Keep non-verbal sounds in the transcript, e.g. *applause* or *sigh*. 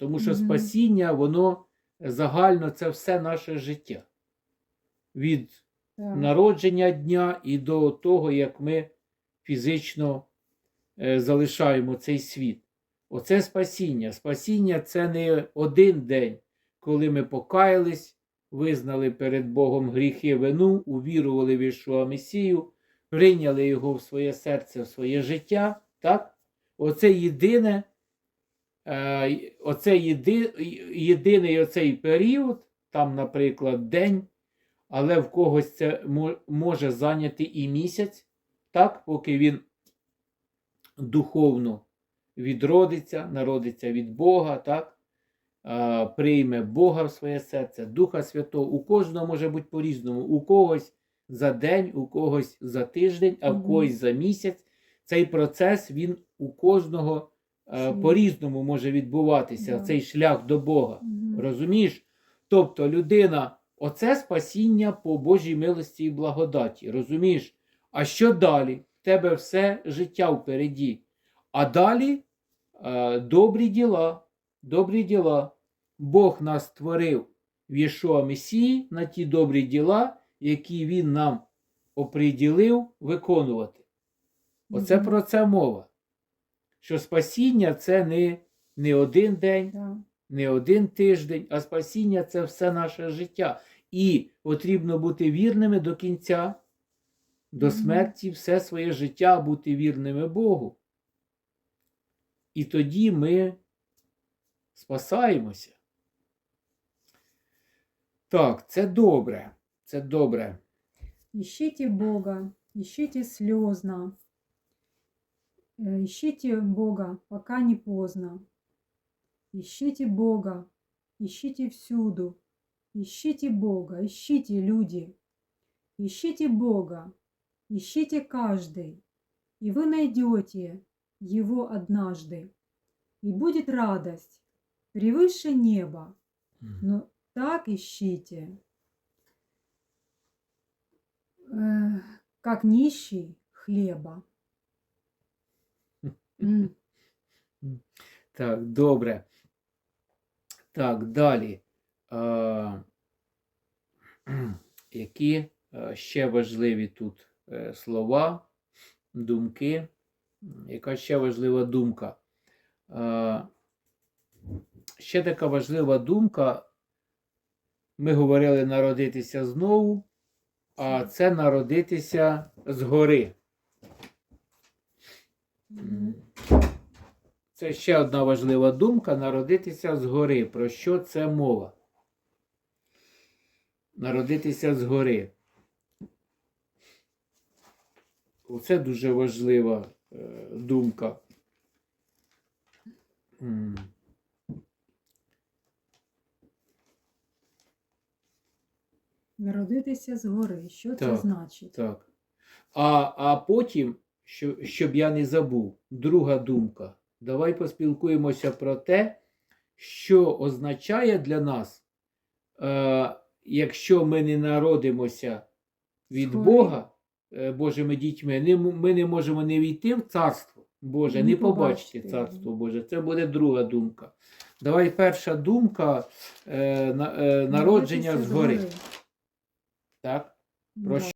Тому що спасіння, воно загально це все наше життя. Від Так. народження дня і до того, як ми фізично е, залишаємо цей світ. Оце спасіння. Спасіння це не один день, коли ми покаялись, визнали перед Богом гріхи вину, увірували в Ішуа Месію, прийняли його в своє серце, в своє життя. Так? Оце єдине, е, оце єди, єдиний оцей період, там, наприклад, день, але в когось це може зайняти і місяць, так, поки він духовно відродиться, народиться від Бога, так, прийме Бога в своє серце, Духа Святого. У кожного може бути по-різному. У когось за день, у когось за тиждень, а в когось за місяць. Цей процес він у кожного е. По-різному може відбуватися, Да. цей шлях до Бога. Мгм. Розумієш? Тобто людина, оце спасіння по Божій милості і благодаті. Розумієш? А що далі? В тебе все життя впереді. А далі е, добрі діла, добрі діла. Бог нас створив в Єшуа Месії на ті добрі діла, які Він нам оприділив виконувати. Оце Мгм. про це мова. Що спасіння це не, не один день, не один тиждень, а спасіння це все наше життя. І потрібно бути вірними до кінця, до смерті, все своє життя бути вірними Богу. І тоді ми спасаємося. Так, це добре. Це добре. Ищите Бога, ищите слезно. Э, Ищите Бога, пока не поздно. Ищите Бога, ищите всюду. Ищите Бога, ищите люди. Ищите Бога, ищите каждый, и вы найдете Его однажды. И будет радость превыше неба, но так ищите, э, как нищий хлеба. Так, добре. Так, далі. А, *clears throat* які е, ще важливі тут е, слова, думки? Яка ще важлива думка? А, ще така важлива думка. Ми говорили народитися знову, а це народитися згори. мгм. Це ще одна важлива думка народитися згори. Про що це мова? Народитися згори. Оце дуже важлива е, думка. Народитися згори. Що це значить? Так. А, а потім, що, щоб я не забув, друга думка. Давай поспілкуємося про те, що означає для нас, е, якщо ми не народимося від Згори. Бога, е, Божими дітьми, не, ми не можемо не війти в царство Боже, Не не побачити царство. Боже. Це буде друга думка. Давай перша думка е, на, е, народження згори. Так? Про.